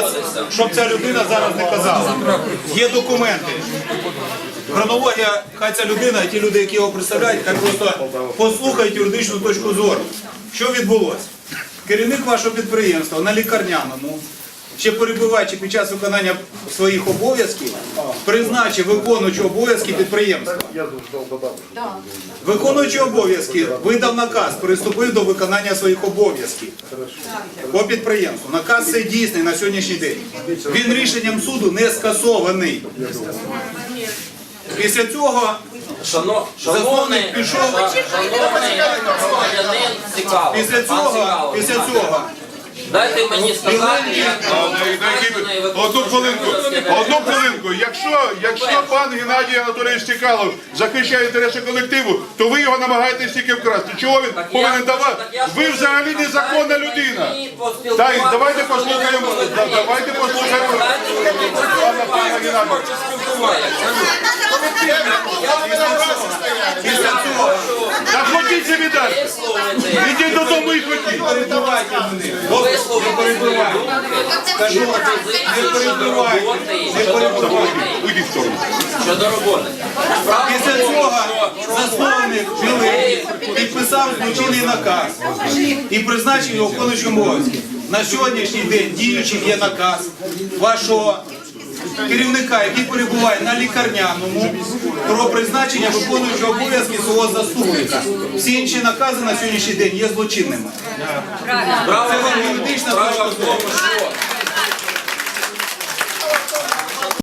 зараз, щоб ця людина зараз не казала. Є документи. Хронологія, хай ця людина, ті люди, які його представляють, хай просто послухають юридичну точку зору. Що відбулося? Керівник вашого підприємства на лікарняному, ще перебуваючи під час виконання своїх обов'язків, призначив виконуючого обов'язки підприємства. Виконуючий обов'язки видав наказ, приступив до виконання своїх обов'язків по підприємству. Наказ це дійсний на сьогоднішній день. Він рішенням суду не скасований. Після цього Шано, шановний, пішов. шановний після цього, після цього Дайте мені сказати, як Одну хвилинку, одну хвилинку. Якщо, якщо пан Геннадій Анатолійович Цікалов захищає інтереси колективу, то ви його намагаєтесь тільки вкрасти. Чого він повинен давати? Ви взагалі незаконна людина. Так, давайте послухаємо, да, давайте послухаємо пана Геннадія. Ходіть собі додому і ходіть. перебивайте мене. Перебивайте. Кажу, не перебивайте. Не перебивайте. Уйдіть в сторону. Щодо роботи. Після цього засновник Білий підписав злочинний наказ і призначив його виконуючим обов'язки. На сьогоднішній день діючим є наказ вашого керівника, який перебуває на лікарняному, про призначення виконуючого обов'язки свого заступника. Всі інші накази на сьогоднішній день є злочинними. Це вам юридична справа точка в тому, що